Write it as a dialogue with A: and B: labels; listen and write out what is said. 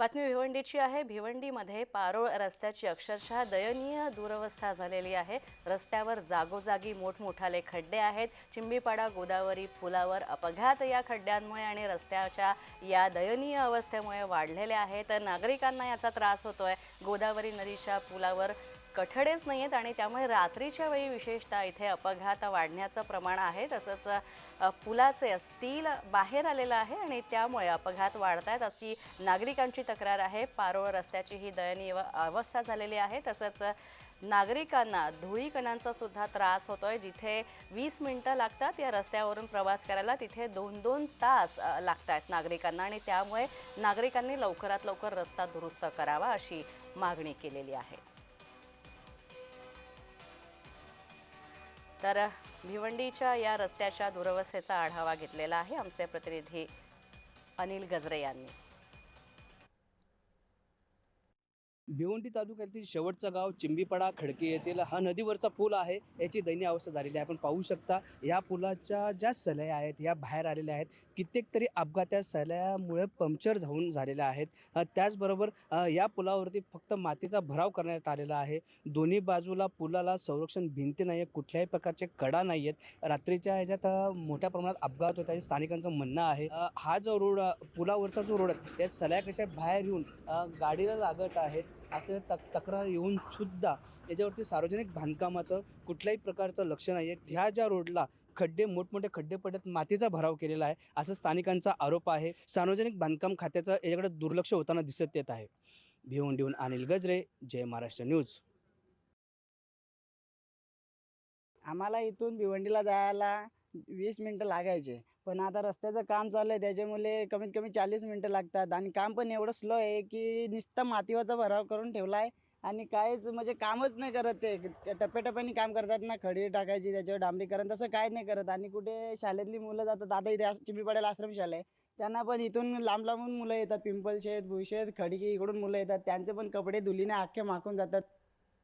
A: बातमी भिवंडीची आहे. भिवंडीमध्ये पारोळ रस्त्याची अक्षरशः दयनीय दुरवस्था झालेली आहे. रस्त्यावर जागोजागी मोठमोठाले खड्डे आहेत. चिंबीपाडा गोदावरी पुलावर अपघात या खड्ड्यांमुळे आणि रस्त्याच्या या दयनीय अवस्थेमुळे वाढलेले आहेत नागरिकांना याचा त्रास होतोय. गोदावरी नदीच्या पुलावर कठडेच नाही आहेत आणि त्यामुळे रात्रीच्या वेळी विशेषतः इथे अपघात वाढण्याचं प्रमाण आहे. तसंच पुलाचे स्टील बाहेर आलेलं आहे आणि त्यामुळे अपघात वाढत आहेत अशी नागरिकांची तक्रार आहे. पारोळ रस्त्याची ही दयनीय अवस्था झालेली आहे. तसंच नागरिकांना धुळीकणांचा सुद्धा त्रास होतोय. जिथे वीस मिनटं लागतात या रस्त्यावरून प्रवास करायला तिथे दोन दोन तास लागत आहेत नागरिकांना आणि त्यामुळे नागरिकांनी लवकरात लवकर रस्ता दुरुस्त करावा अशी मागणी केलेली आहे. तर भिवंडीच्या या रस्त्याच्या दुरवस्थेचा आढावा घेतलेला आहे आमचे प्रतिनिधी अनिल गजरे यांनी.
B: भिवंडी तालुक्यातील शेवटचं गाव चिंबीपाडा खडकी येथील हा नदीवरचा पूल आहे. याची दयनीय अवस्था झालेली आहे. आपण पाहू शकता या पुलाच्या ज्या सलया आहेत या बाहेर आलेल्या आहेत कित्येक तरी अपघात या सलयामुळे पंक्चर जाऊन झालेल्या आहेत. त्याचबरोबर या पुलावरती फक्त मातीचा भराव करण्यात आलेला आहे. दोन्ही बाजूला पुलाला संरक्षण भिंती नाही आहे कुठल्याही प्रकारचे कडा नाही आहेत रात्रीच्या ह्याच्यात मोठ्या प्रमाणात अपघात होत आहे स्थानिकांचं म्हणणं आहे. हा जो रोड पुलावरचा जो रोड आहे या सलया कशा बाहेर येऊन गाडीला लागत आहेत असे तक तक्रार येऊन सुद्धा याच्यावरती सार्वजनिक बांधकामाचं कुठल्याही प्रकारचं लक्ष नाही आहे ह्या ज्या रोडला खड्डे मोठमोठे खड्डे पडत मातीचा भराव केलेला आहे असं स्थानिकांचा आरोप आहे. सार्वजनिक बांधकाम खात्याचं याच्याकडे दुर्लक्ष होताना दिसत येत आहे. भिवंडीहून अनिल गजरे जय महाराष्ट्र न्यूज.
C: आम्हाला इथून भिवंडीला जायला वीस मिनटं लागायचे. पण आता रस्त्याचं काम चालू आहे त्याच्यामुळे कमीत कमी चाळीस मिनटं लागतात. आणि काम पण एवढं स्लो आहे की नुसतं मातीवरचा भराव करून ठेवला आहे आणि काहीच म्हणजे कामच नाही करत ते. टप्प्याटप्प्याने काम करतात ना खडी टाकायची त्याच्यावर डांबरीकरण तसं काय नाही करत. आणि कुठे शाळेतली मुलं जातात आता इथे चिंबीपाड्याला आश्रमशाला आहे त्यांना पण इथून लांब लांबून मुलं येतात पिंपल शेत भुईशेत खडकी इकडून मुलं येतात. त्यांचे पण कपडे धुलीने आखे माखून जातात.